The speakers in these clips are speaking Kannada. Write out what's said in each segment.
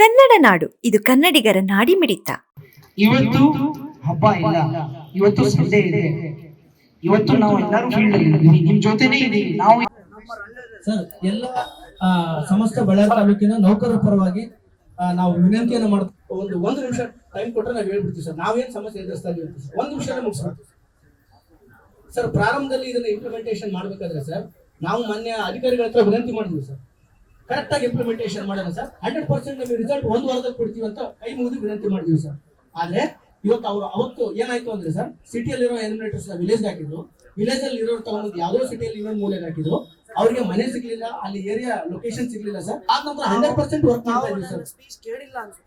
ಕನ್ನಡ ನಾಡು. ಇದು ಕನ್ನಡಿಗರ ನಾಡಿಮಿಡಿತ. ಇವತ್ತು ಹಬ್ಬ ಇಲ್ಲ. ಇವತ್ತು ಸಂಡೇ ಇದೆ. ಇವತ್ತು ನಾವು ಎಲ್ಲರೂ ಫೀಲ್ಡ್ ಅಲ್ಲಿ ಇದ್ದೀವಿ. ನಿಮ್ ಜೊತೆನೇ ಇದೀವಿ ನಾವು ಸರ್ ಎಲ್ಲ ಸಮಸ್ತ ಬಳ್ಳಾರಿ ತಾಲೂಕಿನ ನೌಕರರ ಪರವಾಗಿ ನಾವು ವಿನಂತಿಯನ್ನು ಮಾಡ್ತೀವಿ ಒಂದು ಒಂದು ನಿಮಿಷ ಟೈಮ್ ಕೊಟ್ಟರೆ ನಾವು ಹೇಳ್ಬಿಡ್ತೀವಿ ಸರ್. ನಾವೇನ್ ಸಮಸ್ಯೆ ಎದುರಿಸ್ತಾ ಇದೀವಿ ಅಂತ ಸರ್. ಒಂದು ನಿಮಿಷ ಮುಗಿಸ್ಬಿಡ್ತೀವಿ ಸರ್. ಪ್ರಾರಂಭದಲ್ಲಿ ಇದನ್ನ ಇಂಪ್ಲಿಮೆಂಟೇಷನ್ ಮಾಡ್ಬೇಕಾದ್ರೆ ಸರ್ ನಾವು ಮಾನ್ಯ ಅಧಿಕಾರಿಗಳ ಹತ್ರ ವಿನಂತಿ ಮಾಡಿದ್ವಿ ಸರ್. ಕರೆಕ್ಟ್ ಆಗಿ ಇಂಪ್ಲಿಮೆಂಟೇಷನ್ ಮಾಡೋಣ ಸರ್. ಹಂಡ್ರೆಡ್ ಪರ್ಸೆಂಟ್ ನಮಗೆ ರಿಸಲ್ಟ್ ಒಂದು ವಾರದಲ್ಲಿ ಕೊಡ್ತೀವಿ ಅಂತ ಕೈ ಮುಗಿದು ವಿನಂತಿ ಮಾಡಿದ್ವಿ ಸರ್. ಆದ್ರೆ ಇವತ್ತು ಅವರು ಅವತ್ತು ಏನಾಯ್ತು ಅಂದ್ರೆ ಸರ್ ಸಿಟಿಯಲ್ಲಿರೋ ಎಲಿಮಿನೇಟರ್ಸ್ ವಿಲೇಜ್ ಹಾಕಿದ್ರು. ವಿಲೇಜ್ ಅಲ್ಲಿ ಇರೋ ತಗೊಂಡು ಯಾವ್ದೋ ಸಿಟಿಯಲ್ಲಿ ಇನ್ನೊಂದು ಮೂಲೆ ಹಾಕಿದ್ರು. ಅವ್ರಿಗೆ ಮನೆ ಸಿಗ್ಲಿಲ್ಲ ಅಲ್ಲಿ ಏರಿಯಾ ಲೊಕೇಶನ್ ಸಿಗ್ಲಿಲ್ಲ ಸರ್. ಆದ ನಂತರ ಹಂಡ್ರೆಡ್ ಪರ್ಸೆಂಟ್ ವರ್ಕ್ ಮಾಡ್ತಾ ಇದ್ದೀವಿ ಸರ್.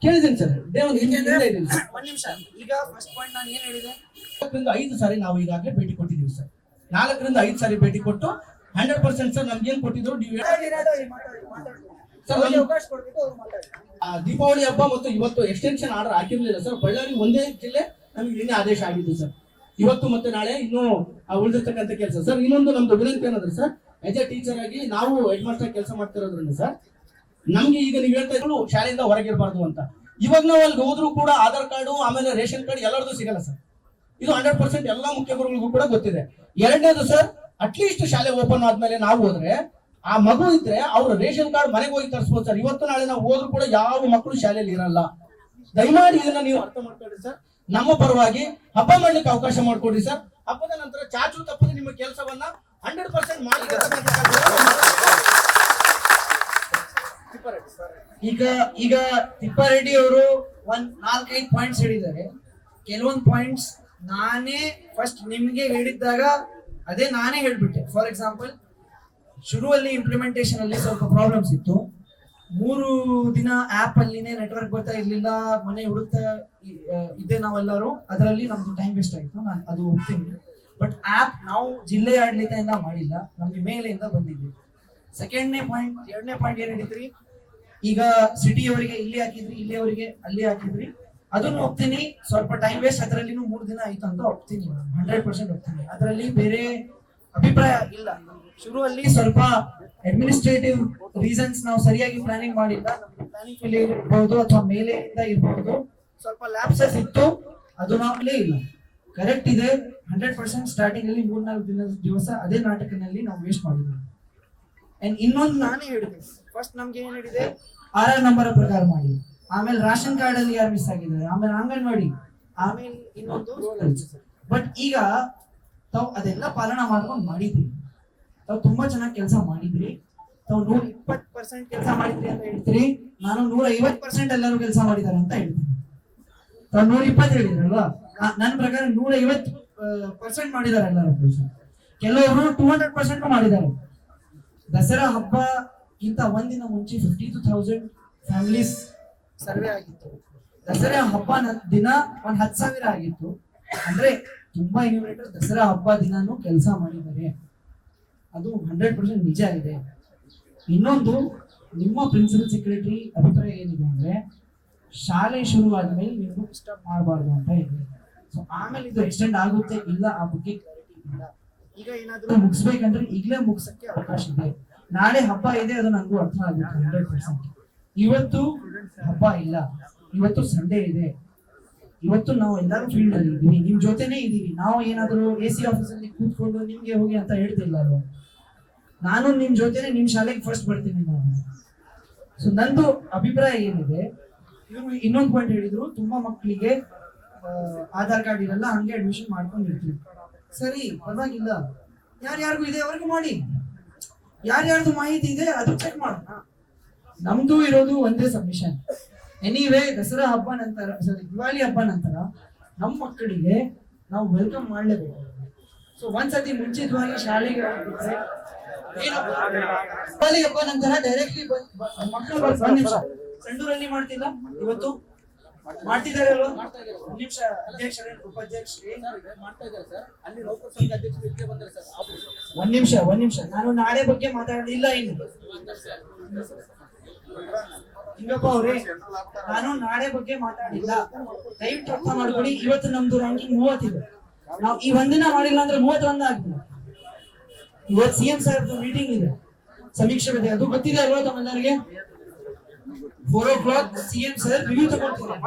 ಕೇಳಿದ್ದೀನಿ ಸರ್. ಡೇ ಒಂದು ನಿಮಿಷ ಈಗ ಫಸ್ಟ್ ಪಾಯಿಂಟ್ ನಾನು ಏನ್ ಹೇಳಿದೆ? ಐದು ಸಾರಿ ನಾವು ಈಗಾಗಲೇ ಭೇಟಿ ಕೊಟ್ಟಿದ್ದೀವಿ ಸರ್. ನಾಲ್ಕರಿಂದ ಐದು ಸಾರಿ ಭೇಟಿ ಕೊಟ್ಟು ಹಂಡ್ರೆಡ್ ಪರ್ಸೆಂಟ್ ಸರ್ ನಮ್ಗೆ ಏನ್ ಕೊಟ್ಟಿದ್ರು? ನೀವು ಸರ್ ದೀಪಾವಳಿ ಹಬ್ಬ ಮತ್ತು ಇವತ್ತು ಎಕ್ಸ್ಟೆನ್ಷನ್ ಆರ್ಡರ್ ಹಾಕಿರ್ಲಿಲ್ಲ ಸರ್. ಬಳ್ಳಾರಿ ಒಂದೇ ಜಿಲ್ಲೆ ನಮಗೆ ನಿನ್ನೆ ಆದೇಶ ಆಗಿದ್ದು ಸರ್. ಇವತ್ತು ಮತ್ತೆ ನಾಳೆ ಇನ್ನು ಉಳಿದಿರ್ತಕ್ಕಂಥ ಕೆಲಸ. ಸರ್ ಇನ್ನೊಂದು ನಮ್ದು ವಿನಂತಿ ಏನಂದ್ರೆ ಸರ್ ಎಸ್ ಎ ಟೀಚರ್ ಆಗಿ ನಾವು ಹೆಡ್ ಮಾಸ್ಟರ್ ಕೆಲಸ ಮಾಡ್ತಿರೋದ್ರಿಂದ ಸರ್ ನಮ್ಗೆ ಈಗ ನೀವು ಹೇಳ್ತಾ ಇದ್ರು ಶಾಲೆಯಿಂದ ಹೊರಗಿರಬಾರ್ದು ಅಂತ. ಇವಾಗ ನಾವು ಅಲ್ಲಿ ಹೋದ್ರು ಕೂಡ ಆಧಾರ್ ಕಾರ್ಡು ಆಮೇಲೆ ರೇಷನ್ ಕಾರ್ಡ್ ಎಲ್ಲರದು ಸಿಗಲ್ಲ ಸರ್. ಇದು ಹಂಡ್ರೆಡ್ ಪರ್ಸೆಂಟ್ ಎಲ್ಲಾ ಮುಖ್ಯ ಕೂಡ ಗೊತ್ತಿದೆ. ಎರಡನೇದು ಸರ್ ಅಟ್ಲೀಸ್ಟ್ ಶಾಲೆ ಓಪನ್ ಆದ್ಮೇಲೆ ನಾವು ಹೋದ್ರೆ, ಆ ಮಗು ಇದ್ರೆ ಅವ್ರ ರೇಷನ್ ಕಾರ್ಡ್ ಮನೆಗೆ ಹೋಗಿ ತರಿಸ್ಬೋದು ಸರ್. ಇವತ್ತು ನಾಳೆ ನಾವು ಹೋದ್ರು ಕೂಡ ಯಾವ ಮಕ್ಕಳು ಶಾಲೆಯಲ್ಲಿ ಇರಲ್ಲ. ದಯಮಾಡಿ ಇದನ್ನ ನೀವು ಅರ್ಥ ಮಾಡ್ಕೊಳ್ರಿ ಸರ್. ನಮ್ಮ ಪರವಾಗಿ ಹಬ್ಬ ಮಾಡ್ಲಿಕ್ಕೆ ಅವಕಾಶ ಮಾಡ್ಕೊಡ್ರಿ ಸರ್. ಹಬ್ಬದ ನಂತರ ಚಾಚು ತಪ್ಪದೆ ನಿಮ್ಮ ಕೆಲಸವನ್ನ ಹಂಡ್ರೆಡ್ ಪರ್ಸೆಂಟ್ ಮಾಡಿ ಈಗ ಈಗ ತಿಪ್ಪಾರೆಡ್ಡಿ ಅವರು ಒಂದ್ ನಾಲ್ಕೈದು ಪಾಯಿಂಟ್ಸ್ ಹೇಳಿದ್ದಾರೆ. ಕೆಲವೊಂದು ಪಾಯಿಂಟ್ಸ್ ನಾನೇ ಫಸ್ಟ್ ನಿಮ್ಗೆ ಹೇಳಿದ್ದಾಗ ಅದೇ ನಾನೇ ಹೇಳ್ಬಿಟ್ಟೆ. ಫಾರ್ ಎಕ್ಸಾಂಪಲ್ ಶುರುವಲ್ಲಿ ಇಂಪ್ಲಿಮೆಂಟೇಷನ್ ಅಲ್ಲಿ ಸ್ವಲ್ಪ ಪ್ರಾಬ್ಲಮ್ಸ್ ಇತ್ತು. ಮೂರು ದಿನ ಆಪ್ ಅಲ್ಲಿನೇ ನೆಟ್ವರ್ಕ್ ಬರ್ತಾ ಇರ್ಲಿಲ್ಲ, ಮನೆ ಹುಡುಕ್ತಾ ಇದ್ದೆ ನಾವೆಲ್ಲರೂ. ಅದರಲ್ಲಿ ನಮ್ದು ಟೈಮ್ ವೇಸ್ಟ್ ಆಯ್ತು. ನಾನು ಅದು ಹೋಗ್ತೀನಿ ಬಟ್ ಆಪ್ ನಾವು ಜಿಲ್ಲೆ ಆಡಳಿತದಿಂದ ಮಾಡಿಲ್ಲ. ನಮ್ಗೆ ಮೇಲೆಯಿಂದ ಬಂದಿದ್ವಿ ಸೆಕೆಂಡ್ನೇ ಪಾಯಿಂಟ್ ಎರಡನೇ ಪಾಯಿಂಟ್ ಏನ್ ಹೇಳಿದ್ರಿ? ಈಗ ಸಿಟಿಯವರಿಗೆ ಇಲ್ಲಿ ಹಾಕಿದ್ರಿ ಇಲ್ಲಿಯವರಿಗೆ ಅಲ್ಲಿ ಹಾಕಿದ್ರಿ. ಅದನ್ನು ಒಪ್ತೀನಿ. ಸ್ವಲ್ಪ ಟೈಮ್ ವೇಸ್ಟ್ ಅದರಲ್ಲಿ ಮೂರು ದಿನ ಆಯ್ತು ಅಂತ ಒಪ್ತೀನಿ. Hundred percent ಒಪ್ತೀನಿ. ಅದರಲ್ಲಿ ಬೇರೆ ಅಭಿಪ್ರಾಯ ಇಲ್ಲ. ಶುರುವಲ್ಲಿ ಸ್ವಲ್ಪ ಅಡ್ಮಿನಿಸ್ಟ್ರೇಟಿವ್ ರೀಸನ್ಸ್ ನಾವು ಸರಿಯಾಗಿ ಪ್ಲಾನಿಂಗ್ ಮಾಡಿಲ್ಲ. ಪ್ಲಾನಿಂಗ್ ಮೇಲೆ ಇರ್ಬೋದು ಅಥವಾ ಮೇಲೆಯಿಂದ ಇರ್ಬೋದು. ಸ್ವಲ್ಪ ಲ್ಯಾಪ್ಸಸ್ ಇತ್ತು. ಅದು ನಾವಲ್ಲೇ ಇಲ್ಲ. ಕರೆಕ್ಟ್ ಇದೆ. ಹಂಡ್ರೆಡ್ ಪರ್ಸೆಂಟ್ ಸ್ಟಾರ್ಟಿಂಗ್ ಅಲ್ಲಿ ಮೂರ್ನಾಲ್ಕು ದಿನ ದಿವಸ ಅದೇ ನಾಟಕನಲ್ಲಿ ನಾವು ವೇಸ್ಟ್ ಮಾಡಿದ್ವಿ. ಅಂಡ್ ಇನ್ನೊಂದು ನಾನೇ ಹೇಳಿದೆ. ಫಸ್ಟ್ ನಮ್ಗೆ ಏನ್ ಹೇಳಿದೆ? ಆರ್ ಆರ್ ನಂಬರ್ ಪ್ರಕಾರ ಮಾಡಿ. ಆಮೇಲೆ ರಾಷನ್ ಕಾರ್ಡ್ ಅಲ್ಲಿ ಯಾರು ಮಿಸ್ ಆಗಿದ್ದಾರೆ? ಆಮೇಲೆ ಅಂಗನವಾಡಿ. ಆಮೇಲೆ ಇನ್ನೊಂದು ಬಟ್ ಈಗ ತಾವು ಅದೆಲ್ಲ ಪಾಲನ ಮಾಡ್ಕೊಂಡು ಮಾಡಿದ್ರಿ. ತಾವು ತುಂಬಾ ಚೆನ್ನಾಗಿ ಕೆಲಸ ಮಾಡಿದ್ರಿ. ತಾವು ನೂರ ಇಪ್ಪತ್ ಪರ್ಸೆಂಟ್ ಕೆಲಸ ಮಾಡಿದ್ರಿ ಅಂತ ಹೇಳ್ತೀರಿ. ನಾನು ನೂರ ಐವತ್ತು ಪರ್ಸೆಂಟ್ ಎಲ್ಲರೂ ಕೆಲಸ ಮಾಡಿದ್ದಾರೆ ಅಂತ ಹೇಳ್ತೀನಿ. ತಾವು ನೂರ ಇಪ್ಪತ್ತು ಹೇಳಿದ್ರಲ್ವಾ? ನನ್ನ ಪ್ರಕಾರ ನೂರ ಐವತ್ತು ಪರ್ಸೆಂಟ್ ಮಾಡಿದ್ದಾರೆ ಎಲ್ಲರೂ ಕೆಲಸ. ಕೆಲವರು ಟೂ ಹಂಡ್ರೆಡ್ ಪರ್ಸೆಂಟ್ ಮಾಡಿದ್ದಾರೆ. ದಸರಾ ಹಬ್ಬಕ್ಕಿಂತ ಒಂದಿನ ಮುಂಚೆ fifty two thousand families survey ಆಗಿತ್ತು. ದಸರಾ ಹಬ್ಬ ದಿನ ಒಂದ್ ಹತ್ತು ಸಾವಿರ ಆಗಿತ್ತು. ಅಂದ್ರೆ ತುಂಬಾ ಇನ್ನೋವೇಟರ್ ದಸರಾ ಹಬ್ಬ ದಿನಾನು ಕೆಲಸ ಮಾಡಿದ್ದಾರೆ. ಅದು ಹಂಡ್ರೆಡ್ ಪರ್ಸೆಂಟ್ ನಿಜ ಇದೆ. ಇನ್ನೊಂದು, ನಿಮ್ಮ ಪ್ರಿನ್ಸಿಪಲ್ ಸೆಕ್ರೆಟರಿ ಅಭಿಪ್ರಾಯ ಏನಿದೆ ಅಂದ್ರೆ, ಶಾಲೆ ಶುರು ಆದ್ಮೇಲೆ ನೀವು ಡಿಸ್ಟರ್ಬ್ ಮಾಡಬಾರ್ದು ಅಂತ ಇದೆ. ಸೊ ಆಮೇಲೆ ಇದು ಎಕ್ಸ್ಟೆಂಡ್ ಆಗುತ್ತೆ ಇಲ್ಲ ಆ ಬಗ್ಗೆ ಕ್ಲಾರಿಟಿ ಇಲ್ಲ. ಈಗ ಏನಾದ್ರೂ ಮುಗಿಸ್ಬೇಕಂದ್ರೆ ಈಗಲೇ ಮುಗಿಸಕ್ಕೆ ಅವಕಾಶ ಇದೆ. ನಾಳೆ ಹಬ್ಬ ಇದೆ ಅದು ನನಗೂ ಅರ್ಥ ಆಗುತ್ತೆ ಹಂಡ್ರೆಡ್ ಪರ್ಸೆಂಟ್ ಇವತ್ತು ಹಬ್ಬ ಇಲ್ಲ. ಇವತ್ತು ಸಂಡೇ ಇದೆ. ಇವತ್ತು ನಾವು ಎಲ್ಲರೂ ಫೀಲ್ಡ್ ಅಲ್ಲಿ ಇದ್ದೀವಿ. ನಿಮ್ ಜೊತೆನೇ ಇದ್ದೀವಿ. ನಾವು ಏನಾದರೂ ಎ ಸಿ ಆಫೀಸ್ ಅಲ್ಲಿ ಕೂತ್ಕೊಂಡು ನಿಮ್ಗೆ ಹೋಗಿ ಅಂತ ಹೇಳ್ತಿಲ್ಲ ಅಲ್ವಾ? ನಾನು ನಿಮ್ ಜೊತೆನೆ ನಿಮ್ ಶಾಲೆಗೆ ಫಸ್ಟ್ ಬರ್ತೀನಿ ನಾನು. ಸೊ ನಂದು ಅಭಿಪ್ರಾಯ ಏನಿದೆ? ಇವರು ಇನ್ನೊಂದು ಪಾಯಿಂಟ್ ಹೇಳಿದ್ರು, ತುಂಬಾ ಮಕ್ಕಳಿಗೆ ಆಧಾರ್ ಕಾರ್ಡ್ ಇರಲ್ಲ, ಹಂಗೆ ಅಡ್ಮಿಷನ್ ಮಾಡ್ಕೊಂಡಿರ್ತೀವಿ ಸರಿ, ಪರವಾಗಿಲ್ಲ. ಯಾರ್ಯಾರಿಗೂ ಇದೆ, ಅವ್ರಿಗೂ ಮಾಡಿ. ಯಾರ್ಯಾರ್ದು ಮಾಹಿತಿ ಇದೆ, ಅದು ಚೆಕ್ ಮಾಡೋಣ. ನಮ್ದು ಇರೋದು ಒಂದೇ ಸಬ್ಮಿಷನ್. ಎನಿವೇ ದಸರಾ ಹಬ್ಬ ನಂತರ ಸಾರಿ ದಿವಾಲಿ ಹಬ್ಬ ನಂತರ ನಮ್ಮ ಮಕ್ಕಳಿಗೆ ನಾವು ವೆಲ್ಕಮ್ ಮಾಡಲೇಬೇಕು. ಸೊ ಒಂದ್ಸತಿ ಮುಂಚಿತವಾಗಿ ಶಾಲೆಗೆ ದಿವಾಲಿ ಹಬ್ಬ ನಂತರ ಡೈರೆಕ್ಟ್ಲಿ ಮಕ್ಕಳು ಸಂಡೂರಲ್ಲಿ ಮಾಡ್ತಿಲ್ಲ? ಇವತ್ತು? ಮಾಡ್ತಿದ್ದಾರೆ ಒಂದ್ ನಿಮಿಷ, ಅಧ್ಯಕ್ಷರೇ, ಉಪಾಧ್ಯಕ್ಷರೇ. ಒಂದ್ ನಿಮಿಷ ಒಂದ್ ನಿಮಿಷ. ನಾನು ನಾಳೆ ಬಗ್ಗೆ ಮಾತಾಡಲಿಲ್ಲ ಇನ್ನು. ನಾನು ನಾಳೆ ಬಗ್ಗೆ ಮಾತಾಡಿಲ್ಲ. ದಯವಿಟ್ಟು ಅರ್ಥ ಮಾಡ್ಕೊಡಿ ಇವತ್ತು ನಮ್ದು ರ್ಯಾಂಕಿಂಗ್ ಮೂವತ್ತಿದೆ. ನಾವು ಈ ಒಂದಿನ ಮಾಡಿಲ್ಲ ಅಂದ್ರೆ ಮೂವತ್ತೊಂದ ಆಗ್ತದೆ ಇವತ್ತು ಸಿ ಎಂ ಸಾಹೇಬ್ದು ಮೀಟಿಂಗ್ ಇದೆ. ಸಮೀಕ್ಷೆ ಇದೆ. ಅದು ಗೊತ್ತಿದೆ ಅಲ್ವಾ ತಮ್ಮೆಲ್ಲರಿಗೆ? Four o'clock C M sir review ತಗೊಳ್ತಾರೆ.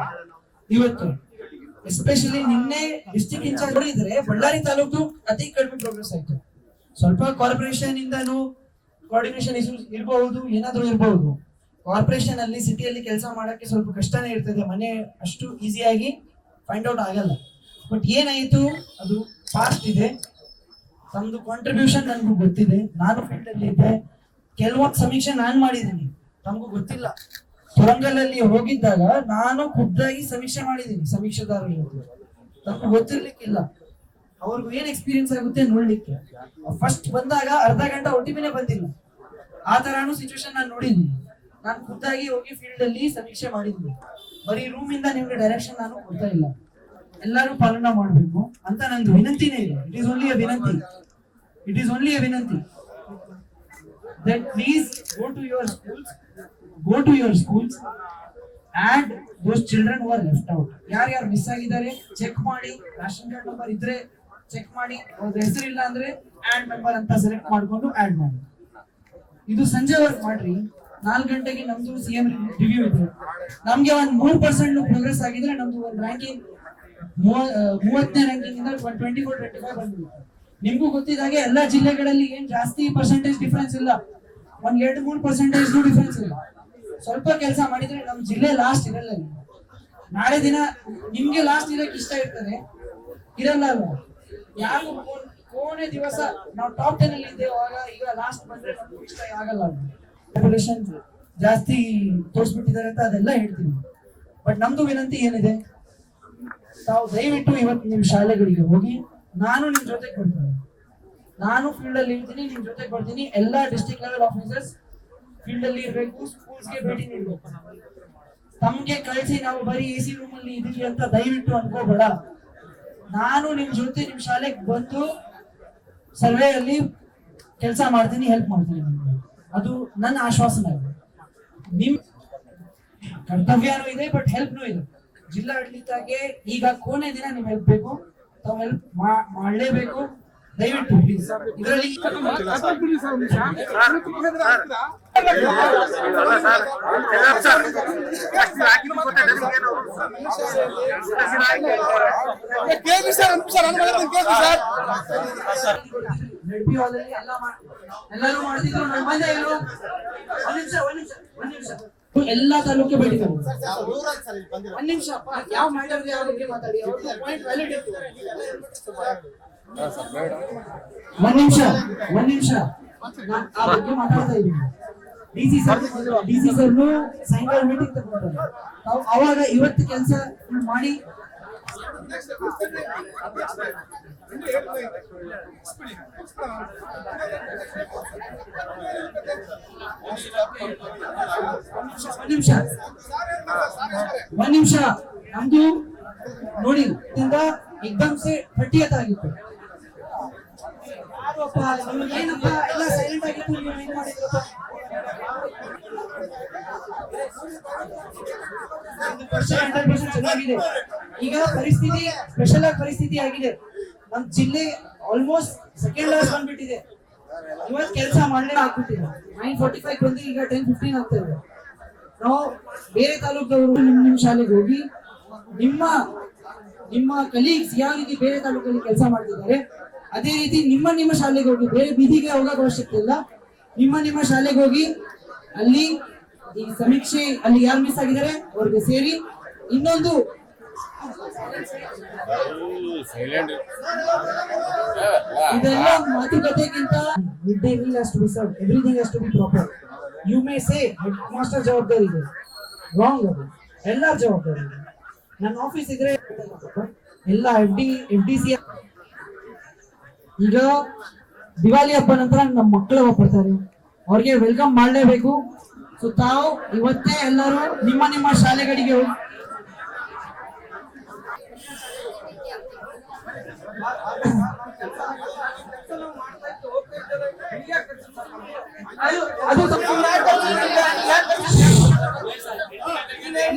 ಇವತ್ತು. ಎಸ್ಪೆಷಲಿ ನಿನ್ನೆ ಡಿಸ್ಟಿಕ್ ಇನ್ಚಾರ್ಜ್ ನೋಡಿದ್ರೆ ಬಳ್ಳಾರಿ ತಾಲೂಕು ಅತಿ ಕಡಿಮೆ ಪ್ರೋಗ್ರೆಸ್ ಆಯ್ತು. ಸ್ವಲ್ಪ ಕಾರ್ಪೊರೇಷನ್ ಇಂದನು ಕೋಆರ್ಡಿನೇಷನ್ ಇಶ್ಯೂಸ್ ಇರಬಹುದು, ಏನಾದ್ರೂ ಇರಬಹುದು. ಕಾರ್ಪೊರೇಷನ್ ಅಲ್ಲಿ ಸಿಟಿಯಲ್ಲಿ ಕೆಲಸ ಮಾಡೋಕ್ಕೆ ಸ್ವಲ್ಪ ಕಷ್ಟನೇ ಇರ್ತದೆ. ಮನೆ ಅಷ್ಟು ಈಸಿಯಾಗಿ ಫೈಂಡ್ ಔಟ್ ಆಗಲ್ಲ. ಬಟ್ ಏನಾಯಿತು? ಅದು ಫಾಸ್ಟ್ ಇದೆ. ತಮ್ದು ಕಾಂಟ್ರಿಬ್ಯೂಷನ್ ನನಗೂ ಗೊತ್ತಿದೆ. ನಾನು ಫೀಲ್ಡ್ ಅಲ್ಲಿ ಇದ್ದೆ. ಕೆಲವೊಂದು ಸಮೀಕ್ಷೆ ನಾನು ಮಾಡಿದ್ದೀನಿ. ತಮಗೂ ಗೊತ್ತಿಲ್ಲ. ಸುರಂಗಲಲ್ಲಿ ಹೋಗಿದ್ದಾಗ ನಾನು ಖುದ್ದಾಗಿ ಸಮೀಕ್ಷೆ ಮಾಡಿದ್ದೀನಿ, ಸಮೀಕ್ಷೆದಾರರು ತಮ್ಗೆ ಗೊತ್ತಿರ್ಲಿಕ್ಕಿಲ್ಲ. ಅವ್ರಿಗೂ ಏನ್ ಎಕ್ಸ್ಪೀರಿಯನ್ಸ್ ಆಗುತ್ತೆ ನೋಡ್ಲಿಕ್ಕೆ. ಫಸ್ಟ್ ಬಂದಾಗ ಅರ್ಧ ಗಂಟೆ ಒಟಿಪಿನೇ ಬಂದಿಲ್ಲ. ಆ ತರಾನು ಸಿಚುವೇಶನ್ ನಾನು ನೋಡಿದ್ದೀನಿ. ನಾನು ಖುದ್ದಾಗಿ ಹೋಗಿ ಫೀಲ್ಡ್ ಅಲ್ಲಿ ಸಮೀಕ್ಷೆ ಮಾಡಿದ್ವಿ. ಬರೀ ರೂಮ್ ಇಂದ ನಿಮ್ಗೆ ಡೈರೆಕ್ಷನ್ ನಾನು ಕೊಡ್ತಾ ಇಲ್ಲ. ಎಲ್ಲರೂ ಪಾಲನ ಮಾಡಬೇಕು ಅಂತ ನಂದು ವಿನಂತಿನೇ ಇದೆ. ಇಟ್ ಈಸ್ ಓನ್ಲಿ ಅ ವಿನಂತಿ. ಇಟ್ ಈಸ್ ಓನ್ಲಿ ಅ ವಿನಂತಿ. That please go to your schools go to your schools and those children are left out ಯಾರು ಯಾರು ಮಿಸ್ ಆಗಿದ್ದಾರೆ ಚೆಕ್ ಮಾಡಿ. ರೇಷನ್ ಕಾರ್ಡ್ ನಂಬರ್ ಇದ್ರೆ ಚೆಕ್ ಮಾಡಿ. ಅವ್ರ ಹೆಸರು ಇಲ್ಲ ಅಂದ್ರೆ ಆಡ್ ಮೆಂಬರ್ ಅಂತ ಸೆಲೆಕ್ಟ್ ಮಾಡ್ಕೊಂಡು ಆಡ್ ಮಾಡಿ. ಇದು ಸಂಜೆ ವರ್ಕ್ ಮಾಡ್ರಿ. ನಾಲ್ಕು ಗಂಟೆಗೆ ನಮ್ದು ಸಿ ಎಂ ರಿವ್ಯೂ ಇತ್ತು. ನಮ್ಗೆ ಒಂದ್ ಮೂರ್ ಪರ್ಸೆಂಟ್ ಪ್ರೋಗ್ರೆಸ್ ಆಗಿದ್ರೆ ನಮ್ದು ಒಂದ್ ರ್ಯಾಂಕಿಂಗ್ ಮೂವತ್ತನೇ ರ್ಯಾಂಕಿಂಗ್ ಇಂದ ಟ್ವೆಂಟಿ ಫೋರ್ ಟ್ವೆಂಟಿ ಫೈವ್ ಬಂದಿದೆ ನಿಮ್ಗೂ ಗೊತ್ತಿದ್ದಾಗೆ ಎಲ್ಲಾ ಜಿಲ್ಲೆಗಳಲ್ಲಿ ಏನ್ ಜಾಸ್ತಿ ಪರ್ಸೆಂಟೇಜ್ ಡಿಫ್ರೆನ್ಸ್ ಇಲ್ಲ. ಒಂದ್ ಎರಡು, ಮೂರ್ ಪರ್ಸೆಂಟೇಜ್ ಡಿಫ್ರೆನ್ಸ್ ಇಲ್ಲ. ಸ್ವಲ್ಪ ಕೆಲಸ ಮಾಡಿದ್ರೆ ನಮ್ ಜಿಲ್ಲೆ ಲಾಸ್ಟ್ ಇರಲ್ಲ ನಾಳೆ ದಿನ ನಿಮ್ಗೆ ಲಾಸ್ಟ್ ಇರಕ್ ಇಷ್ಟ ಇರ್ತದೆ. ಇರಲ್ಲ ಅಲ್ವಾ? ಯಾರು ಕೋಣೆ ದಿವಸ ನಾವು ಟಾಪ್ ಟೆನ್ ಅಲ್ಲಿ ಇದ್ದೇವೆ ಈಗ ಲಾಸ್ಟ್ ಬಂದ್ರೆ ನಮ್ಗೆ ಇಷ್ಟ ಆಗಲ್ಲ ಪಾಪ್ಯುಲೇಷನ್ ಜಾಸ್ತಿ ತೋರಿಸ್ಬಿಟ್ಟಿದ್ದಾರೆ ಅಂತ ಅದೆಲ್ಲ ಹೇಳ್ತೀವಿ ಬಟ್ ನಮ್ದು ವಿನಂತಿ ಏನಿದೆ? ತಾವು ದಯವಿಟ್ಟು ಇವತ್ತು ನಿಮ್ ಶಾಲೆಗಳಿಗೆ ಹೋಗಿ ನಾನು ನಿಮ್ ಜೊತೆ ಕೊಡ್ತೀನಿ ನಾನು ಫೀಲ್ಡ್ ಅಲ್ಲಿ ಇರ್ತೀನಿ, ನಿಮ್ ಜೊತೆ ಕೊಡ್ತೀನಿ ಎಲ್ಲಾ ಡಿಸ್ಟ್ರಿಕ್ಟ್ ಲೆವೆಲ್ ಆಫೀಸರ್ಸ್ ಫೀಲ್ಡ್ ಅಲ್ಲಿ ಇರಬೇಕು ಸ್ಕೂಲ್ಸ್ಗೆ ಭೇಟಿ ನೀಡಬೇಕು. ತಮ್ಗೆ ಕಳಿಸಿ ನಾವು ಬರೀ ಎ ಸಿ ರೂಮ್ ಅಲ್ಲಿ ಇದೀವಿ ಅಂತ ದಯವಿಟ್ಟು ಅನ್ಕೋಬೇಡ. ನಾನು ನಿಮ್ ಜೊತೆ ನಿಮ್ ಶಾಲೆಗೆ ಬಂದು ಸರ್ವೆ ಅಲ್ಲಿ ಕೆಲಸ ಮಾಡ್ತೀನಿ ಹೆಲ್ಪ್ ಮಾಡ್ತೀನಿ ಅದು ನನ್ನ ಆಶ್ವಾಸನ ನಿಮ್ ಕರ್ತವ್ಯನೂ ಇದೆ ಬಟ್ ಹೆಲ್ಪ್ನೂ ಇದೆ. ಜಿಲ್ಲಾಡಳಿತಕ್ಕೆ ಈಗ ಕೋಣೆ ದಿನ ನೀವು ಹೆಲ್ಪ್ ಬೇಕು. ತಾವು ಹೆಲ್ಪ್ ಮಾಡಲೇಬೇಕು. ದಯವಿಟ್ಟು ಪ್ಲೀಸ್ ಇದರಲ್ಲಿ ಎಲ್ಲ ಎಲ್ಲರೂ ಮಾಡ್ತಿದ್ರು ನಾನು ಬಂದೆ ಇರು. ಒಂದ್ ನಿಮಿಷ ಒಂದ್ ನಿಮಿಷ ಒಂದ್ ನಿಮಿಷ. ಎಲ್ಲಾ ತಾಲೂಕಿಗೆ ಕೊಡು. ಒಂದ್ ನಿಮಿಷ ಅಪ್ಪ, ಯಾವ ಮ್ಯಾಟರ್ ಯಾವ ಬಗ್ಗೆ ಮಾತಾಡಿ. ಅವ್ರದ್ದು ಪಾಯಿಂಟ್ ವ್ಯಾಲಿಡ್ ಒಂದ್ ನಿಮಿಷ ಒಂದ್ ನಿಮಿಷ. ನಾನ್ ಆ ಬಗ್ಗೆ ಮಾತಾಡ್ತಾ ಇದ್ದೀನಿ. ಡಿಸಿ ಸರ್ ಡಿಸಿ ಸರ್ ಸರ್ನು ಸಾಯಂಕಾಲ ಮೀಟಿಂಗ್ ತಗೊಂಡ್ರೆ ನಾವು ಅವಾಗ ಇವತ್ತು ಕೆಲಸ ಮಾಡಿ ಒಂದ್ ನಿಮಿಷ. ಒಂದ್ ನಿಮಿಷ. ನಮ್ದು ನೋಡಿ ಇಂದ ಎಕ್ಸಾಮ್ ಸೆ ಥರ್ಟಿಯತ್ ಆಗಿತ್ತು. ಏನಪ್ಪ? ಎಲ್ಲ ಸೈಲೆಂಟ್ ಆಗಿತ್ತು ನೀವು ಏನ್ ಮಾಡಿದ್ರಪ್ಪ ಒಂದು percent, 100% ಚೆನ್ನಾಗಿದೆ. ಈಗ ಪರಿಸ್ಥಿತಿ ಸ್ಪೆಷಲ್ ಆಗಿ ಪರಿಸ್ಥಿತಿ ಆಗಿದೆ. ನಮ್ ಜಿಲ್ಲೆ ಆಲ್ಮೋಸ್ಟ್ ಸೆಕೆಂಡ್ ಲಾಸ್ ಬಂದ್ಬಿಟ್ಟಿದೆ. ಇವತ್ ಕೆಲಸ ಮಾಡಲೇ ಆಗ್ಬಿಟ್ಟಿದೆ. ನೈನ್ ಫೋರ್ಟಿ ಫೈವ್ ಬಂದು ಈಗ ಟೆನ್ ಫಿಫ್ಟೀನ್ ಆಗ್ತಾ ಇದೆ. ನಾವು ಬೇರೆ ತಾಲೂಕವರು ನಿಮ್ ನಿಮ್ ಶಾಲೆಗೆ ಹೋಗಿ ನಿಮ್ಮ ನಿಮ್ಮ ಕಲೀಗ್ಸ್ ಯಾವ ರೀತಿ ಬೇರೆ ತಾಲೂಕಲ್ಲಿ ಕೆಲಸ ಮಾಡ್ತಿದ್ದಾರೆ ಅದೇ ರೀತಿ ನಿಮ್ಮ ನಿಮ್ಮ ಶಾಲೆಗೆ ಹೋಗಿ ಬೇರೆ ಬೀದಿಗೆ ಹೋಗೋ ಅವಶ್ಯಕತೆ ಇಲ್ಲ. ನಿಮ್ಮ ನಿಮ್ಮ ಶಾಲೆಗೆ ಹೋಗಿ ಅಲ್ಲಿ ಈ ಸಮೀಕ್ಷೆ ಅಲ್ಲಿ ಯಾರು ಮಿಸ್ ಆಗಿದ್ದಾರೆ, ಅವ್ರಿಗೆ ಸೇರಿ ಇನ್ನೊಂದು. ಇದೆಲ್ಲ ಮಾತುಕತೆಗಿಂತ mid day meal be everything be proper you may say head master ಜವಾಬ್ದಾರಿ ಇದೆ. ರಾಂಗ್ ಅದು. ಜವಾಬ್ದಾರಿ ಇದೆ. ನನ್ನ ಆಫೀಸ್ ಇದ್ರೆ ಎಲ್ಲ F D F D C ಈಗ ದಿವಾಲಿ ಹಬ್ಬ ನಂತರ ನಮ್ಮ ಮಕ್ಕಳು ಬರ್ತಾರೆ ಅವ್ರಿಗೆ ವೆಲ್ಕಮ್ ಮಾಡಲೇಬೇಕು. ಸೊ ತಾವು ಇವತ್ತೇ ಎಲ್ಲರೂ ನಿಮ್ಮ ನಿಮ್ಮ ಶಾಲೆಗಳಿಗೆ ಹೋಗಿ.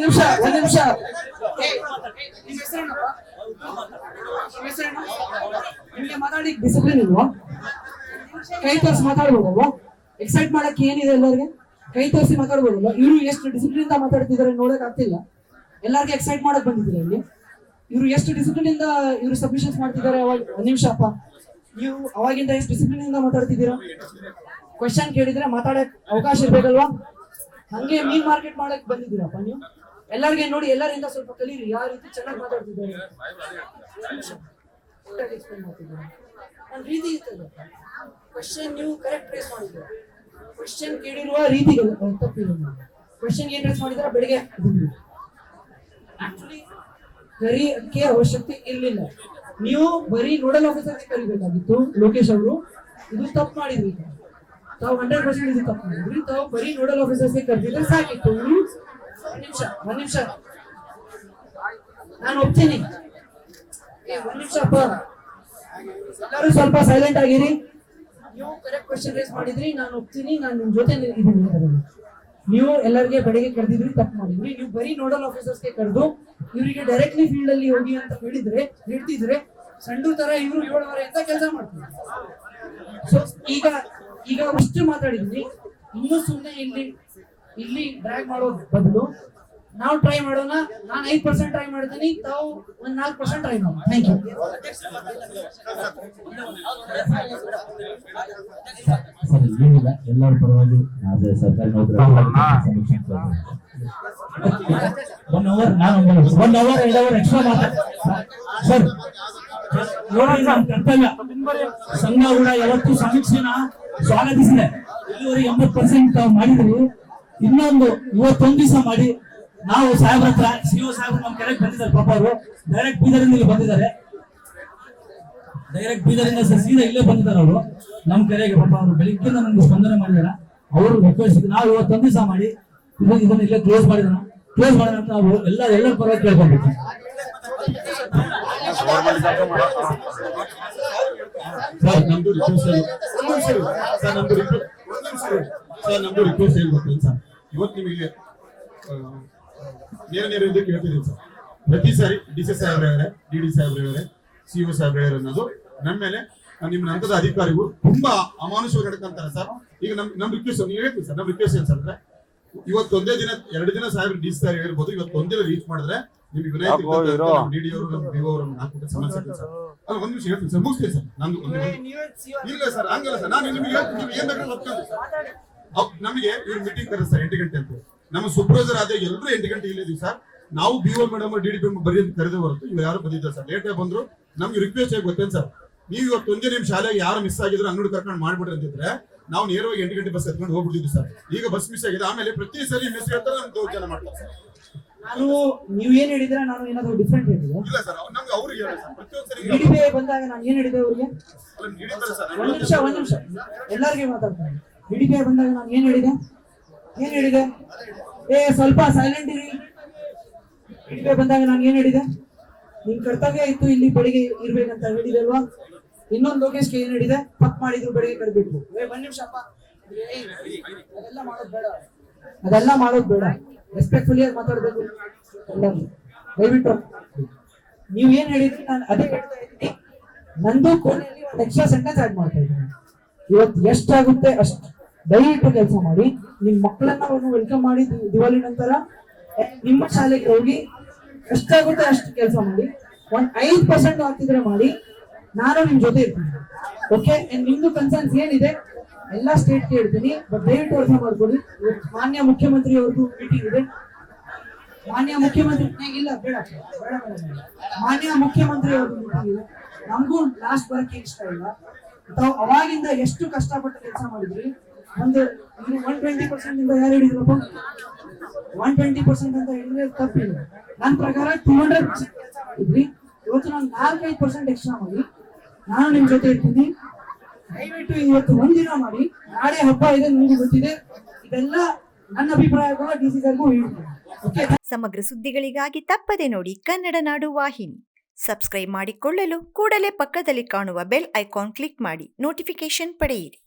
ನಿಮಿಷ, ಒಂದ್ ನಿಮಿಷ? ನಿಮ್ಗೆ ಮಾತಾಡಿ ಡಿಸಿಪ್ಲಿನ್ ಇಲ್ವಾ? ಕೈ ತೋರಿಸಿ ಮಾತಾಡ್ಬೋದಲ್ವಾ? ಎಕ್ಸೈಟ್ ಮಾಡಕ್ಕೆ ಏನಿದೆ ಎಲ್ಲರಿಗೆ? ಕೈ ತೋರಿಸಿ ಮಾತಾಡ್ಬೋದಲ್ಲ ಇವರು ಎಷ್ಟು ಡಿಸಿಪ್ಲಿನ್ ಮಾತಾಡ್ತಿದ್ದಾರೆ ನೋಡಕ್ ಆಗ್ತಿಲ್ಲ. ಎಲ್ಲಾರ್ಗು ಎಕ್ಸೈಟ್ ಮಾಡಕ್ ಬಂದಿದ್ದೀರಾ ಇಲ್ಲಿ ಇವರು ಎಷ್ಟು ಡಿಸಿಪ್ಲಿನ್ ಇಂದ ಇವರು ಸಬ್ಮಿಷನ್ಸ್ ಮಾಡ್ತಿದ್ದಾರೆ ಅವಾಗ ಒಂದ್ ನಿಮಿಷ ಅಪ್ಪ. ನೀವು ಅವಾಗಿಂದ ಎಷ್ಟು ಡಿಸಿಪ್ಲಿನ್ ಇಂದ ಮಾತಾಡ್ತಿದ್ದೀರಾ? ಕ್ವಶನ್ ಕೇಳಿದ್ರೆ ಮಾತಾಡಕ್ ಅವಕಾಶ ಇರ್ಬೇಕಲ್ವಾ? ಹಂಗೆ ಮೀನ್ ಮಾರ್ಕೆಟ್ ಮಾಡಕ್ ಬಂದಿದ್ದೀರಪ್ಪ ನೀವು. ಎಲ್ಲರಿಗೆ ನೋಡಿ, ಎಲ್ಲರಿಂದ ಸ್ವಲ್ಪ ಕಲೀರಿ. ಯಾವ ರೀತಿ ಚೆನ್ನಾಗಿ ಮಾತಾಡ್ತಿದ್ದಾರೆ. ನನ್ನ ರೀತಿ ಇರ್ತದೆ. ಕ್ವಶನ್ ನೀವು ಕರೆಕ್ಟ್ ಪ್ಲೇಸ್ ಮಾಡಿದ್ದೀರಾ? ಕ್ವಶನ್ ಕೇಳಿರುವ ರೀತಿ ತಪ್ಪಿಲ್ಲ ಕ್ವಶನ್ ಏನ್ ರೆಸ್ ಮಾಡಿದ್ರೆ ಬೆಳಿಗ್ಗೆ? ಆಕ್ಚುಲಿ ಕರಿಯಕ್ಕೆ ಅವಶ್ಯಕತೆ ಇರಲಿಲ್ಲ. ನೀವು ಬರೀ ನೋಡಲ್ ಆಫೀಸರ್ ಕರಿಬೇಕಾಗಿತ್ತು ಲೋಕೇಶ್ ಅವರು. ಇದು ತಪ್ಪು ಮಾಡಿದ್ರಿ. ತಾವು ಹಂಡ್ರೆಡ್ ಪರ್ಸೆಂಟ್ ಇದು ತಪ್ಪು ಮಾಡಿದ್ರಿ. ತಾವು ಬರೀ ನೋಡಲ್ ಆಫೀಸರ್ಸ್ ಕರೆದಿದ್ರೆ ಸಾಕಿತ್ತು. ಒಂದ್ ನಿಮಿಷ ಒಂದ್ ನಿಮಿಷ. ನಾನು ಒಪ್ತೀನಿ. ಒಂದ್ ನಿಮಿಷ ಅಪ್ಪ. ಎಲ್ಲರೂ ಸ್ವಲ್ಪ ಸೈಲೆಂಟ್ ಆಗಿರಿ. ನೀವು ಕರೆಕ್ಟ್ ಕ್ವಶನ್ ರೇಸ್ ಮಾಡಿದ್ರಿ, ನಾನು ಒಪ್ತೀನಿ, ನಾನು ನಿಮ್ ಜೊತೆ ಅದರಲ್ಲಿ. ನೀವು ಎಲ್ಲರಿಗೆ ಬೆಳಗ್ಗೆ ಕರೆದಿದ್ರಿ, ತಪ್ಪು ಮಾಡಿದ್ರಿ. ನೀವು ಬರೀ ನೋಡಲ್ ಆಫೀಸರ್ಸ್ಗೆ ಕರೆದು, ಇವರಿಗೆ ಡೈರೆಕ್ಟ್ಲಿ ಫೀಲ್ಡ್ ಅಲ್ಲಿ ಹೋಗಿ ಅಂತ ಹೇಳಿದ್ರೆ, ಹೇಳ್ತಿದ್ರೆ, ಸಂಡು ತರ ಇವರು ಏಳುವರೆ ಅಂತ ಕೆಲಸ ಮಾಡ್ತಾರೆ ಸೊ ಈಗ ಈಗ ಅಷ್ಟು ಮಾತಾಡಿದ್ವಿ. ಇನ್ನೂ ಸುಮ್ಮನೆ ಇಲ್ಲಿ ಇಲ್ಲಿ ಡ್ರ್ಯಾಗ್ ಮಾಡೋ ಬದಲು ನಾವು ಟ್ರೈ ಮಾಡೋಣ. ನಾನು ಐದು ಪರ್ಸೆಂಟ್ ಟ್ರೈ ಮಾಡ್ತೀನಿ. ತಾವು ಒಂದ್ ನಾಲ್ಕು ಪರ್ಸೆಂಟ್ ಟ್ರೈ ಮಾಡಿ. ಥ್ಯಾಂಕ್ ಯು ಎಲ್ಲರ ಪರವಾಗಿ ಸರ್ಕಾರಿ ಒನ್ ಅವರ್ ನಾನು ಒನ್ ಅವರ್ ಎರಡು ಅವರ್ ಎಕ್ಸ್ಟ್ರಾ ಮಾತಾಡ ಸರ್ ನೋಡಿ ನಮ್ಮ ಕರ್ತವ್ಯ. ಸಂಘ ಕೂಡ ಯಾವತ್ತು ಸಮೀಕ್ಷೆನ ಸ್ವಾಗತಿಸಿದೆ ಇಲ್ಲಿವರೆಗೆ ಎಂಬತ್ತು ಪರ್ಸೆಂಟ್ ಮಾಡಿದ್ರಿ. ಇನ್ನೊಂದು ಇವತ್ತೊಂದು ದಿವಸ ಮಾಡಿ. ನಾವು ಸಾಹೇಬ್ರ ಹತ್ರ ಸಿಒ ಸಾಹೇಬ್ರು ನಮ್ಮ ಕೆಳಗೆ ಬಂದಿದ್ದಾರೆ, ಪಾಪ ಅವರು. ಡೈರೆಕ್ಟ್ ಬೀದರಿಂದ ಇಲ್ಲಿ ಬಂದಿದ್ದಾರೆ. ಡೈರೆಕ್ಟ್ ಬೀದರಿಂದ ಸರ್ ಸೀದಾ ಇಲ್ಲೇ ಬಂದಿದ್ದಾರೆ ಅವರು. ನಮ್ಮ ಕೆರೆಗೆ ಪಾಪ ಅವರು ಬೆಳಿಗ್ಗೆ ನಮ್ಗೆ ಸ್ಪಂದನೆ ಮಾಡಿದಾರ. ಅವರು ರಿಕ್ವೆಸ್ಟ್ ನಾವು ಇವತ್ತೊಂದು ದಿವಸ ಮಾಡಿ ಇದನ್ನ ಇಲ್ಲೇ ಕ್ಲೋಸ್ ಮಾಡಿದಾನ ಕ್ಲೋಸ್ ಮಾಡಿದ ನಾವು ಎಲ್ಲ ಎಲ್ಲರ ಪರವಾಗಿ ಕೇಳ್ಕೊಂಡಿದ್ವಿ ಸರ್, ನಮ್ದು ರಿಕ್ವೆಸ್ಟ್ ಸರ್, ನಮ್ದು ರಿಕ್ವೆಸ್ಟ್ ಹೇಳ್ಬೇಕು ಸರ್? ಇವತ್ತು ನಿಮಗೆ ನೇರ ನೇರ ಇದು ಕೇಳ್ತಿದ್ದೀನಿ ಸರ್. ಪ್ರತಿ ಸಾರಿ ಡಿ ಸಿ ಸಾಹೇಬ್ರೆ ಡಿ ಡಿ ಸಾಹೇಬ್ರೆ ಸಿ ಒ ಸಾಹೇಬ್ರೆ ಅನ್ನೋದು ನಮ್ಮ ಮೇಲೆ ನಿಮ್ಮ ನಂತರದ ಅಧಿಕಾರಿಗಳು ತುಂಬಾ ಅಮಾನುಷವಾಗಿ ನಡ್ಕೊಂತಾರೆ ಸರ್. ಈಗ ನಮ್ ನಮ್ ರಿಕ್ವೆಸ್ಟ್ ನೀವು ಹೇಳ್ತೀವಿ ಸರ್ ನಮ್ ರಿಕ್ವೆಸ್ಟ್ ಏನ್ ಸರ್ ಅಂದ್ರೆ ಇವತ್ತು ಒಂದೇ ದಿನ ಎರಡು ದಿನ ಸಾಹೇಬ್ರು ಡಿ ಸಿ ಸಾಹೇಬ್ ಹೇಳ್ಬೋದು ಇವತ್ತೊಂದೇ ರೀಚ್ ಮಾಡಿದ್ರೆ ನಿಮ್ಗೆ ವಿನಯ ಡಿ ಡಿ ಅವರು ನಮ್ಮ ಡಿ ಅವರು ಸಮಸ್ಯೆ ಇದೆ ಸರ್. ಅಲ್ಲ ಒಂದ್ ನಿಮಿಷ ಹೇಳ್ತೀನಿ ಸರ್ ಮುಗಿಸ್ತೀನಿ ಸರ್. ನಂದು ಒಂದು ಇಲ್ಲ ಸರ್ ಹಂಗಲ್ಲ ಸರ್. ನಾನು ನಿಮ್ಗೆ ಹೇಳ್ತೀನಿ ನೀವು ಏನ್ ಬೇಕಾದ್ರೆ ನಮಗೆ ಇವ್ರು ಮೀಟಿಂಗ್ ಕರೆ ಸರ್ ಎಂಟು ಗಂಟೆ ಅಂತ. ನಮ್ಮ ಸೂಪರ್ವೈಸರ್ ಆದ್ರೆ ಎಲ್ಲರೂ ಎಂಟು ಗಂಟೆ ಇಲ್ಲಿದ್ದೀವಿ ಸರ್. ನಾವು B O madam D D P ಬರೀ ಅಂತ ಕರೆದೇ ಹೊರತು ಇವ್ರು ಯಾರು ಬಂದಿದ್ದಾರೆ ಸರ್. ಲೇಟ್ ಆಗಿ ಬಂದ್ರು. ನಮ್ಗೆ ರಿಕ್ವೆಸ್ಟ್ ಆಗಿ ಗೊತ್ತೇನು ಸರ್? ನೀವು ಇವತ್ತು ಒಂದೇ ನಿಮ್ ಶಾಲೆಗೆ ಯಾರು ಮಿಸ್ ಆಗಿದ್ರು ಅಂಗಡಿ ಕರ್ಕೊಂಡು ಮಾಡ್ಬಿಡ್ರಿ ಅಂತಿದ್ರೆ ನಾವು ನೇರವಾಗಿ ಎಂಟು ಗಂಟೆ ಬಸ್ ಎತ್ಕೊಂಡು ಹೋಗ್ಬಿಟ್ಟಿದ್ವಿ ಸರ್. ಈಗ ಬಸ್ ಮಿಸ್ ಆಗಿದೆ. ಆಮೇಲೆ ಪ್ರತಿ ಸರಿ ಮಿಸ್ ಹೇಳ್ತಾರೆ ನಮ್ಗೆ ದೌರ್ಜನ್ಯ ಜನ ಮಾಡ್ತಾರೆ ಸರ್. ನಾನು ನೀವ್ ಏನ್ ಹೇಳಿದ್ರೆ ನಾನು ಏನಾದ್ರು ಡಿಫ್ರೆಂಟ್ ಹೇಳಿದ್ರೆ ಇಲ್ಲ ಸರ್ ಅವ್ರು- ನಮ್ಗೆ ಅವ್ರಿಗೆ ಹೇಳಿ ಸರ್. ಪ್ರತಿಯೊಂದು ಸರಿ ಡಿಡಿಪಿ ಬಂದಾಗ ನಾನು ಏನ್ ಹೇಳಿದೆ ಅವ್ರಿಗೆ? ಒಂದ್ ನಿಮಿಷ ಒಂದ್ ನಿಮಿಷ. ಎಲ್ಲರಿಗೆ ಮಾತಾಡ್ತಾರೆ ಬಂದಾಗ ನಾನು ಏನ್ ಹೇಳಿದೆ? ಏನ್ ಹೇಳಿದೆ? ಏ, ಸ್ವಲ್ಪ ಸೈಲೆಂಟ್ ಇರಿ. ಇಲ್ಲಿ ಬಂದಾಗ ನಾನು ಏನ್ ಹೇಳಿದೆ? ನಿಮ್ ಕರ್ತವ್ಯ ಇತ್ತು ಇಲ್ಲಿ ಬೆಳಿಗ್ಗೆ ಇರ್ಬೇಕಂತ ಹೇಳಿದೆ ಅಲ್ವಾ ಇನ್ನೊಂದು ಲೋಕೇಶ್ಗೆ ಏನ್ ಹೇಳಿದೆ? ಪಕ್ ಮಾಡಿದ್ರು ಬೆಳಿಗ್ಗೆ ಕರ್ಬಿಟ್ಟು ಏ, ಒಂದ್ ನಿಮಿಷ ಅದೆಲ್ಲ ಮಾಡೋದ್ ಬೇಡ. ಅದೆಲ್ಲ ಫುಲ್ ಬೇಡ. ರೆಸ್ಪೆಕ್ಟ್ಫುಲಿ ಆಗಿ ಮಾತಾಡ್ಬೇಕು. ದಯವಿಟ್ಟು. ನೀವ್ ಏನ್ ಹೇಳಿದ್ರಿ? ನಾನು ಅದೇ ಹೇಳ್ತಾ ಇದ್ದೀನಿ. ನಂದು ಕೋಣೆಯಲ್ಲಿ ಒಂದು ಎಕ್ಸ್ಟ್ರಾ ಸೆಂಟೆನ್ಸ್ ಆಡ್ ಮಾಡ್ತಾ ಇದ್ದೀನಿ. ಇವತ್ತು ಎಷ್ಟಾಗುತ್ತೆ ಅಷ್ಟು ದಯವಿಟ್ಟು ಕೆಲಸ ಮಾಡಿ. ನಿಮ್ಮ ಮಕ್ಕಳನ್ನ ಅವ್ರನ್ನ ವೆಲ್ಕಮ್ ಮಾಡಿ ದಿವಾಲಿ ನಂತರ ನಿಮ್ಮ ಶಾಲೆಗೆ ಹೋಗಿ ಎಷ್ಟಾಗುತ್ತೆ ಅಷ್ಟು ಕೆಲಸ ಮಾಡಿ. ಒಂದ್ ಐದ್ ಪರ್ಸೆಂಟ್ ಹಾಕಿದ್ರೆ ಮಾಡಿ. ನಾನು ನಿಮ್ ಜೊತೆ ಇರ್ತೀನಿ. ಓಕೆ ನಿಮ್ದು ಕನ್ಸರ್ನ್ಸ್ ಏನಿದೆ? ಎಲ್ಲಾ ಸ್ಟೇಟ್ ಹೇಳ್ತೀನಿ. ಬಟ್ ದಯವಿಟ್ಟು ಅರ್ಥ ಮಾಡ್ಕೊಡಿ. ಮಾನ್ಯ ಮುಖ್ಯಮಂತ್ರಿ ಅವ್ರದ್ದು ಮೀಟಿಂಗ್ ಇದೆ. ಮಾನ್ಯ ಮುಖ್ಯಮಂತ್ರಿ ಇಲ್ಲ, ಬೇಡ. ಮಾನ್ಯ ಮುಖ್ಯಮಂತ್ರಿ ಅವ್ರದ್ದು ಮೀಟಿಂಗ್ ಇದೆ. ನಮಗೂ ಲಾಸ್ಟ್ ಬರಕ್ಕೆ ಇಷ್ಟ ಇಲ್ಲ. ತಾವು ಅವಾಗಿಂದ ಎಷ್ಟು ಕಷ್ಟಪಟ್ಟು ಕೆಲಸ ಮಾಡಿದ್ರಿ? ಒಂದು ಒನ್ ಟ್ವೆಂಟಿ ಪರ್ಸೆಂಟ್ ಇಂದ ಯಾರು ಹೇಳಿದ್ರಪ್ಪ? ಒನ್ ಟ್ವೆಂಟಿ ಪರ್ಸೆಂಟ್ ಅಂತ ಹೇಳಿದ್ರೆ ತಪ್ಪಿಲ್ಲ ನನ್ನ ಪ್ರಕಾರ ಟೂ ಹಂಡ್ರೆಡ್ ಪರ್ಸೆಂಟ್ ಕೆಲಸ ಮಾಡಿದ್ರಿ ಇವತ್ತು ನಾನು ನಾಲ್ಕೈದು ಪರ್ಸೆಂಟ್ ಎಕ್ಸ್ಟ್ರಾ ಮಾಡಿ. ನಾನು ನಿಮ್ಮ ಜೊತೆ ಇರ್ತೀನಿ. ದಯವಿಟ್ಟು ಇವತ್ತು ಒಂದಿನ ಮಾಡಿ. ನಾಳೆ ಹಬ್ಬ ಇದೆ, ನಿಮಗೆ ಗೊತ್ತಿದೆ. ಇದೆಲ್ಲ ನನ್ನ ಅಭಿಪ್ರಾಯ ಕೂಡ ಡಿ ಸಿ ಸರ್ಗೂ ಹೇಳ್ತೀನಿ ಸಮಗ್ರ ಸುದ್ದಿಗಳಿಗಾಗಿ ತಪ್ಪದೆ ನೋಡಿ ಕನ್ನಡ ನಾಡು ವಾಹಿನಿ. ಸಬ್ಸ್ಕ್ರೈಬ್ ಮಾಡಿಕೊಳ್ಳಲು ಕೂಡಲೇ ಪಕ್ಕದಲ್ಲಿ ಕಾಣುವ ಬೆಲ್ ಐಕಾನ್ ಕ್ಲಿಕ್ ಮಾಡಿ. ನೋಟಿಫಿಕೇಶನ್ ಪಡೆಯಿರಿ.